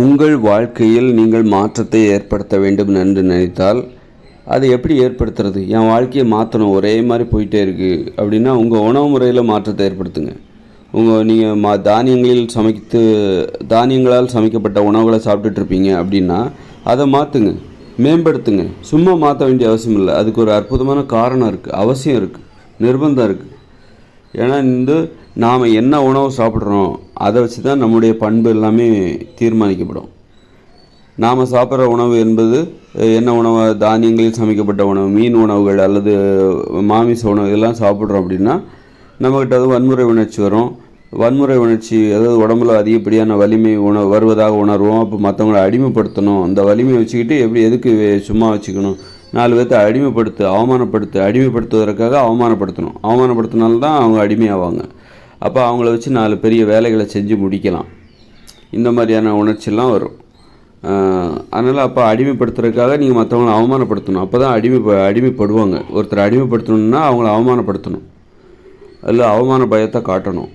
உங்கள் வாழ்க்கையில் நீங்கள் மாற்றத்தை ஏற்படுத்த வேண்டும் என்று நினைத்தால் அதை எப்படி ஏற்படுத்துறது? என் வாழ்க்கையை மாற்றணும் ஒரே மாதிரி போயிட்டே இருக்குது அப்படின்னா உங்கள் உணவு முறையில் மாற்றத்தை ஏற்படுத்துங்க. உங்கள் நீங்கள் மா தானியங்களில் சமைத்து தானியங்களால் சமைக்கப்பட்ட உணவுகளை சாப்பிட்டுட்டு இருப்பீங்க அப்படின்னா அதை மாற்றுங்க மேம்படுத்துங்க. சும்மா மாற்ற வேண்டிய அவசியம் இல்லை. அதுக்கு ஒரு அற்புதமான காரணம் இருக்குது அவசியம் இருக்குது நிர்பந்தம் இருக்குது ஏன்னா இந்த நாம் என்ன உணவு சாப்பிட்றோம் அதை வச்சு தான் நம்முடைய பண்பு எல்லாமே தீர்மானிக்கப்படும். நாம் சாப்பிட்ற உணவு என்பது என்ன உணவு? தானியங்களில் சமைக்கப்பட்ட உணவு மீன் உணவுகள் அல்லது மாமிச உணவு இதெல்லாம் சாப்பிட்றோம் அப்படின்னா நம்மக்கிட்ட அது வன்முறை உணர்ச்சி வரும். வன்முறை உணர்ச்சி அதாவது உடம்புல அதிகப்படியான வலிமை உண வருவதாக உணர்வோம். அப்போ மற்றவங்கள அடிமைப்படுத்தணும். அந்த வலிமையை வச்சுக்கிட்டு எப்படி எதுக்கு சும்மா வச்சுக்கணும்? நாலு பேர்த்த அடிமைப்படுத்து அவமானப்படுத்து அடிமைப்படுத்துவதற்காக அவமானப்படுத்தணும். அவமானப்படுத்தினால்தான் அவங்க அடிமையாவாங்க. அப்போ அவங்கள வச்சு நாலு பெரிய வேலைகளை செஞ்சு முடிக்கலாம். இந்த மாதிரியான உணர்ச்சிலாம் வரும். அதனால் அப்போ அடிமைப்படுத்துறதுக்காக நீங்கள் மற்றவங்கள அவமானப்படுத்தணும். அப்போ தான் அடிமை அடிமைப்படுவாங்க. ஒருத்தர் அடிமைப்படுத்தணுன்னா அவங்கள அவமானப்படுத்தணும். அதில் அவமான பயத்தை காட்டணும்.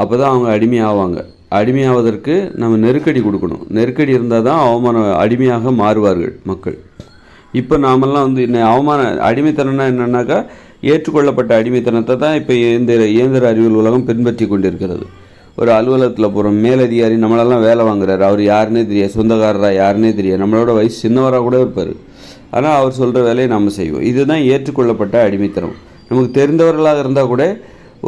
அப்போ தான் அவங்க அடிமையாவாங்க. அடிமையாவதற்கு நம்ம நெருக்கடி கொடுக்கணும். நெருக்கடி இருந்தால் தான் அவமான அடிமையாக மாறுவார்கள் மக்கள். இப்போ நாமெல்லாம் வந்து என்ன அவமான அடிமைத்தனம்னா என்னன்னாக்கா ஏற்றுக்கொள்ளப்பட்ட அடிமைத்தனத்தை தான் இப்போ இயந்திர இயந்திர அறிவியல் உலகம் பின்பற்றி கொண்டிருக்கிறது. ஒரு அலுவலகத்தில் போகிறோம் மேலதிகாரி நம்மளெல்லாம் வேலை வாங்குறாரு. அவர் யாருன்னே தெரியாது சொந்தக்காரரா யாருன்னே தெரியாது. நம்மளோட வயசு சின்னவராக கூட இருப்பார். ஆனால் அவர் சொல்கிற வேலையை நம்ம செய்வோம். இதுதான் ஏற்றுக்கொள்ளப்பட்ட அடிமைத்தனம். நமக்கு தெரிந்தவர்களாக இருந்தால் கூட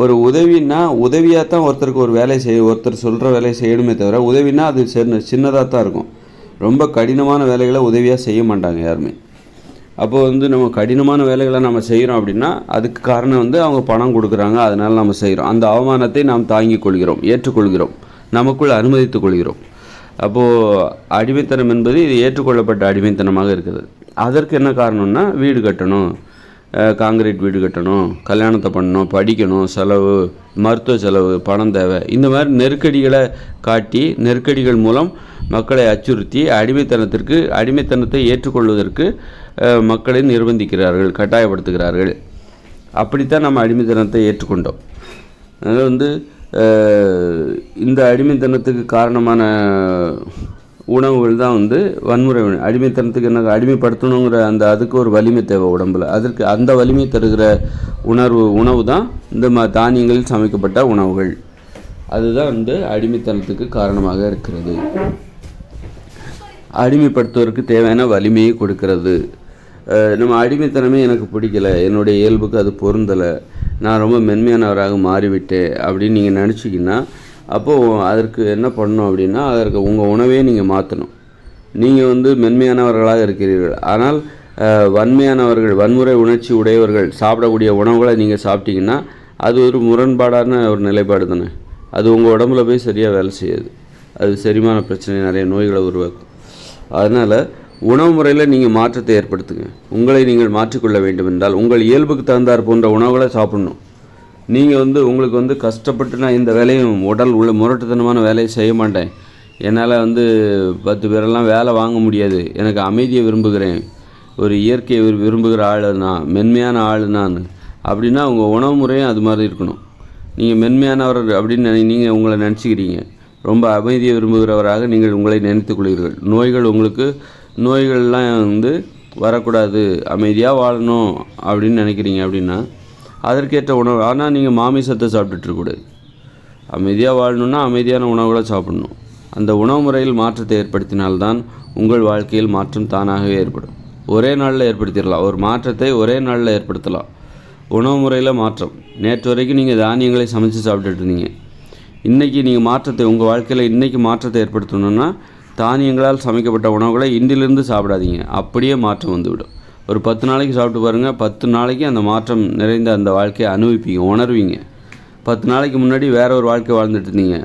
ஒரு உதவின்னா உதவியாக தான் ஒருத்தருக்கு ஒரு வேலையை செய்ய ஒருத்தர் சொல்கிற வேலையை செய்யணுமே தவிர உதவினா அது சின்ன சின்னதாக தான் இருக்கும். ரொம்ப கடினமான வேலைகளை உதவியாக செய்ய மாட்டாங்க யாருமே. அப்போ வந்து நம்ம கடினமான வேலைகளை நம்ம செய்கிறோம் அப்படின்னா அதுக்கு காரணம் வந்து அவங்க பணம் கொடுக்குறாங்க அதனால் நம்ம செய்கிறோம் அந்த அவமானத்தை நாம் தாங்கிக் கொள்கிறோம் ஏற்றுக்கொள்கிறோம். நமக்குள் அனுமதித்துக் கொள்கிறோம். அப்போது அடிமைத்தனம் என்பது இது ஏற்றுக்கொள்ளப்பட்ட அடிமைத்தனமாக இருக்குது. அதற்கு என்ன காரணம்னா வீடு கட்டணும். காங்கிரீட் வீடு கட்டணும் கல்யாணத்தை பண்ணணும் படிக்கணும் செலவு மருத்துவ செலவு பணம் தேவை. இந்த மாதிரி நெருக்கடிகளை காட்டி நெருக்கடிகள் மூலம் மக்களை அச்சுறுத்தி அடிமைத்தனத்திற்கு அடிமைத்தனத்தை ஏற்றுக்கொள்வதற்கு மக்களை நிர்பந்திக்கிறார்கள் கட்டாயப்படுத்துகிறார்கள். அப்படித்தான் நம்ம அடிமைத்தனத்தை ஏற்றுக்கொண்டோம். அதனால் வந்து இந்த அடிமைத்தனத்துக்கு காரணமான உணவுகள் தான் வந்து வன்முறை அடிமைத்தனத்துக்கு என்ன அடிமைப்படுத்தணுங்கிற அந்த அதுக்கு ஒரு வலிமை தேவை உடம்புல. அதற்கு அந்த வலிமை தருகிற உணர்வு உணவு தான் இந்த ம தானியங்களில் சமைக்கப்பட்ட உணவுகள். அதுதான் வந்து அடிமைத்தனத்துக்கு காரணமாக இருக்கிறது. அடிமைப்படுத்துவதற்கு தேவையான வலிமையை கொடுக்கிறது. நம்ம அடிமைத்தனமே எனக்கு பிடிக்கல என்னுடைய இயல்புக்கு அது பொருந்தலை நான் ரொம்ப மென்மையானவராக மாறிவிட்டேன் அப்படின்னு நீங்கள் நினச்சிங்கன்னா அப்போது அதற்கு என்ன பண்ணணும் அப்படின்னா அதற்கு உங்கள் உணவே நீங்கள் மாற்றணும் நீங்கள் வந்து மென்மையானவர்களாக இருக்கிறீர்கள். ஆனால் வன்மையானவர்கள் வன்முறை உணர்ச்சி உடையவர்கள் சாப்பிடக்கூடிய உணவுகளை நீங்கள் சாப்பிட்டீங்கன்னா அது ஒரு முரண்பாடான ஒரு நிலைப்பாடு தானே. அது உங்கள் உடம்புல போய் சரியாக வேலை செய்யாது. அது செரிமான பிரச்சனை நிறைய நோய்களை உருவாக்கும். அதனால் உணவு முறையில் நீங்கள் மாற்றத்தை ஏற்படுத்துங்க. உங்களை நீங்கள் மாற்றிக்கொள்ள வேண்டும் என்றால் உங்கள் இயல்புக்கு தகுந்தார் போன்ற உணவுகளை சாப்பிடணும். நீங்கள் வந்து உங்களுக்கு வந்து கஷ்டப்பட்டு நான் இந்த வேலையும் உடல் உள்ள முரட்டுத்தனமான வேலையை செய்ய மாட்டேன். என்னால் வந்து பத்து பேரெல்லாம் வேலை வாங்க முடியாது. எனக்கு அமைதியை விரும்புகிறேன். ஒரு இயற்கையை விரு- விரும்புகிற ஆள் நான் மென்மையான ஆள் நான் அப்படின்னா உங்கள் உணவு முறையும் அது மாதிரி இருக்கணும். நீங்கள் மென்மையானவர் அப்படின்னு நீங்கள் உங்களை நினச்சிக்கிறீங்க. ரொம்ப அமைதியை விரும்புகிறவராக நீங்கள் உங்களை நினைத்துக் கொள்கிறீர்கள். நோய்கள் உங்களுக்கு நோய்கள்லாம் வந்து வரக்கூடாது. அமைதியாக வாழணும் அப்படின்னு நினைக்கிறீங்க அப்படின்னா அதற்கேற்ற உணவு. ஆனால் நீங்கள் மாமிசத்தை சாப்பிட்டுட்டு அமைதியாக வாழணும்னா அமைதியான உணவுகளை சாப்பிடணும். அந்த உணவு முறையில் மாற்றத்தை ஏற்படுத்தினால்தான் உங்கள் வாழ்க்கையில் மாற்றம் தானாகவே ஏற்படும். ஒரே நாளில் ஏற்படுத்திடலாம். ஒரு மாற்றத்தை ஒரே நாளில் ஏற்படுத்தலாம். உணவு முறையில் மாற்றம். நேற்று வரைக்கும் நீங்கள் தானியங்களை சமைச்சு சாப்பிட்டுட்டு இருந்தீங்க. இன்றைக்கி நீங்கள் மாற்றத்தை உங்கள் வாழ்க்கையில் இன்றைக்கி மாற்றத்தை ஏற்படுத்தணுன்னா தானியங்களால் சமைக்கப்பட்ட உணவுகளை இன்றிலிருந்து சாப்பிடாதீங்க. அப்படியே மாற்றம் வந்துவிடும். ஒரு பத்து நாளைக்கு சாப்பிட்டு பாருங்கள் பத்து நாளைக்கு அந்த மாற்றம் நிறைந்த அந்த வாழ்க்கையை அனுபவிப்பீங்க உணர்வீங்க. பத்து நாளைக்கு முன்னாடி வேற ஒரு வாழ்க்கை வாழ்ந்துட்டு இருந்தீங்க.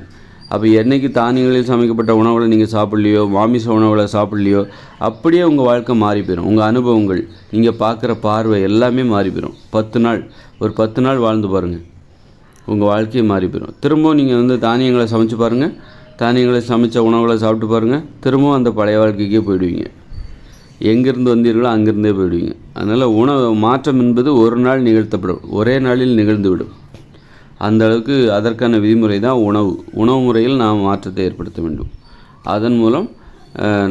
அப்போ என்னைக்கு தானியங்களில் சமைக்கப்பட்ட உணவுகளை நீங்கள் சாப்பிட்லையோ மாமிச உணவுகளை சாப்பிட்லையோ அப்படியே உங்கள் வாழ்க்கை மாறி போயிடும் உங்கள் அனுபவங்கள் நீங்கள் பார்க்குற பார்வை எல்லாமே மாறி போயிடும் பத்து நாள் ஒரு பத்து நாள் வாழ்ந்து பாருங்கள் உங்கள் வாழ்க்கையை மாறி போயிடும் திரும்பவும் நீங்கள் வந்து தானியங்களை சமைச்சு பாருங்கள் தானியங்களை சமைச்ச உணவுகளை சாப்பிட்டு பாருங்கள் திரும்பவும் அந்த பழைய வாழ்க்கைக்கே போயிடுவீங்க. எங்கேருந்து வந்தீர்களோ அங்கேருந்தே போயிடுவீங்க. அதனால் உணவு மாற்றம் என்பது ஒரு நாள் நிகழ்த்தப்படும். ஒரே நாளில் நிகழ்ந்துவிடும் அந்த அளவுக்கு அதற்கான விதிமுறை தான் உணவு. உணவு முறையில் நாம் மாற்றத்தை ஏற்படுத்த வேண்டும். அதன் மூலம்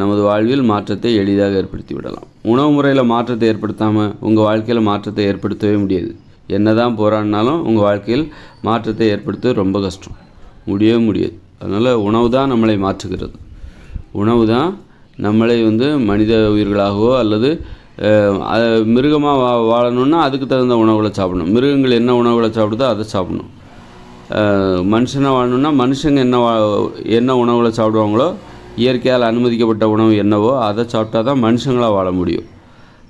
நமது வாழ்வில் மாற்றத்தை எளிதாக ஏற்படுத்தி விடலாம். உணவு முறையில் மாற்றத்தை ஏற்படுத்தாமல் உங்கள் வாழ்க்கையில் மாற்றத்தை ஏற்படுத்தவே முடியாது. என்னதான் போராடினாலும் உங்கள் வாழ்க்கையில் மாற்றத்தை ஏற்படுத்த ரொம்ப கஷ்டம். முடியவே முடியாது. அதனால் உணவு தான் நம்மளை மாற்றுகிறது. உணவு தான் நம்மளே வந்து மனித உயிர்களாகவோ அல்லது மிருகமாக வா வாழணுன்னா அதுக்கு தகுந்த உணவுகளை சாப்பிடணும். மிருகங்கள் என்ன உணவுகளை சாப்பிடுதோ அதை சாப்பிடணும். மனுஷனாக வாழணுன்னா மனுஷங்க என்ன வா என்ன உணவுகளை சாப்பிடுவாங்களோ இயற்கையால் அனுமதிக்கப்பட்ட உணவு என்னவோ அதை சாப்பிட்டா தான் மனுஷங்களாக வாழ முடியும்.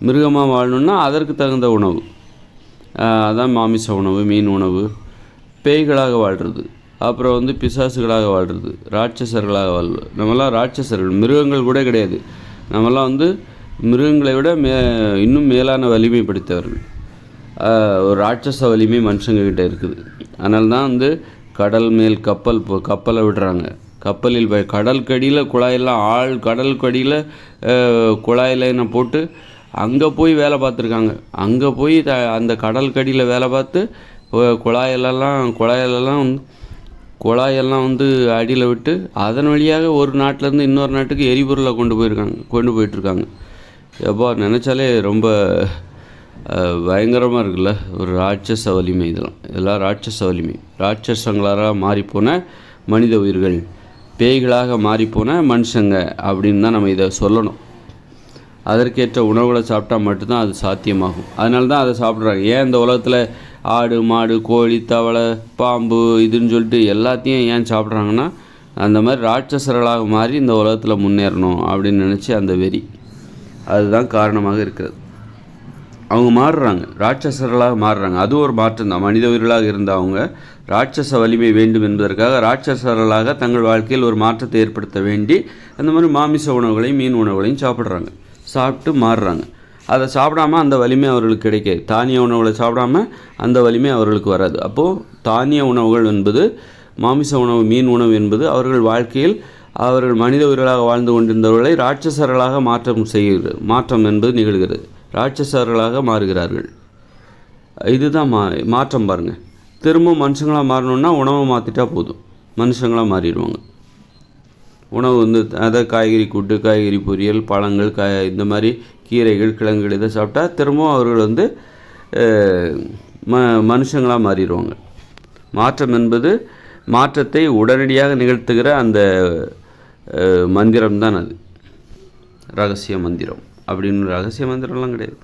மிருகமாக வாழணுன்னா அதற்கு தகுந்த உணவு. அதான் மாமிச உணவு மீன் உணவு பேய்களாக வாழ்கிறது அப்புறம் வந்து பிசாசுகளாக வாழ்கிறது ராட்சசர்களாக வாழ்வு நம்மலாம் ராட்சசர்கள் மிருகங்கள் கூட கிடையாது. நம்மலாம் வந்து மிருகங்களை விட மே இன்னும் மேலான வலிமைப்படுத்தவர்கள் ஒரு ராட்சச வலிமை மனுஷங்கக்கிட்ட இருக்குது. அதனால தான் வந்து கடல் மேல் கப்பல் கப்பலை விடுறாங்க. கப்பலில் போய் கடல்கடியில் குழாயெல்லாம் ஆள் கடல்கடியில் குழாயில் போட்டு அங்கே போய் வேலை பார்த்துருக்காங்க. அங்கே போய் த அந்த கடல்கடியில் வேலை பார்த்து குழாயிலெல்லாம் குழாயிலெல்லாம் வந்து குழாயெல்லாம் வந்து அடியில் விட்டு அதன் வழியாக ஒரு நாட்டிலேருந்து இன்னொரு நாட்டுக்கு எரிபொருளை கொண்டு போயிருக்காங்க கொண்டு போயிட்டுருக்காங்க. எப்போ நினச்சாலே ரொம்ப பயங்கரமாக இருக்குல்ல? ஒரு ராட்சச வலிமை இதெல்லாம். இதெல்லாம் ராட்சச வலிமை. ராட்சசங்களாக மாறிப்போன மனித உயிர்கள். பேய்களாக மாறிப்போன மனுஷங்க அப்படின்னு தான் நம்ம இதை சொல்லணும். அதற்கேற்ற உணவுகளை சாப்பிட்டா மட்டும்தான் அது சாத்தியமாகும். அதனால தான் அதை சாப்பிட்றாங்க. ஏன் இந்த உலகத்தில் ஆடு மாடு கோழி தவளை பாம்பு இதுன்னு சொல்லிட்டு எல்லாத்தையும் ஏன் சாப்பிட்றாங்கன்னா அந்த மாதிரி ராட்சசர்களாக மாறி இந்த உலகத்தில் முன்னேறணும் அப்படின்னு நினச்சி அந்த வெறி. அதுதான் காரணமாக இருக்கிறது. அவங்க மாறுறாங்க. ராட்சசர்களாக மாறுறாங்க. அது ஒரு மாற்றம் தான். மனித உயிர்களாக இருந்த அவங்க ராட்சச வலிமை வேண்டும் என்பதற்காக ராட்சசர்களாக தங்கள் வாழ்க்கையில் ஒரு மாற்றத்தை ஏற்படுத்த வேண்டி அந்த மாதிரி மாமிச உணவுகளையும் மீன் உணவுகளையும் சாப்பிட்றாங்க. சாப்பிட்டு மாறுறாங்க. அதை சாப்பிடாம அந்த வலிமை அவர்களுக்கு கிடைக்காது தானிய உணவுகளை சாப்பிடாம அந்த வலிமை அவர்களுக்கு வராது. அப்போது தானிய உணவுகள் என்பது மாமிச உணவு மீன் உணவு என்பது அவர்கள் வாழ்க்கையில் அவர்கள் மனித உயிர்களாக வாழ்ந்து கொண்டிருந்தவர்களை ராட்சசர்களாக மாற்றம் செய்கிறது மாற்றம் என்பது நிகழ்கிறது. ராட்சசர்களாக மாறுகிறார்கள். இதுதான் மா மாற்றம் பாருங்கள் திரும்ப மனுஷங்களாக மாறணுன்னா உணவை மாற்றிட்டா போதும். மனுஷங்களாக மாறிடுவாங்க. உணவு வந்து அதை காய்கறி கூட்டு காய்கறி பொரியல் பழங்கள் காய் இந்த மாதிரி கீரைகள் கிழங்குகள் இதை சாப்பிட்டா திரும்பவும் அவர்கள் வந்து ம மனுஷங்களாக மாறிடுவாங்க. மாற்றம் என்பது மாற்றத்தை உடனடியாக நிகழ்த்துகிற அந்த மந்திரம் தான் அது. ரகசிய மந்திரம். அப்படின்னு ரகசிய மந்திரம்லாம் கிடையாது.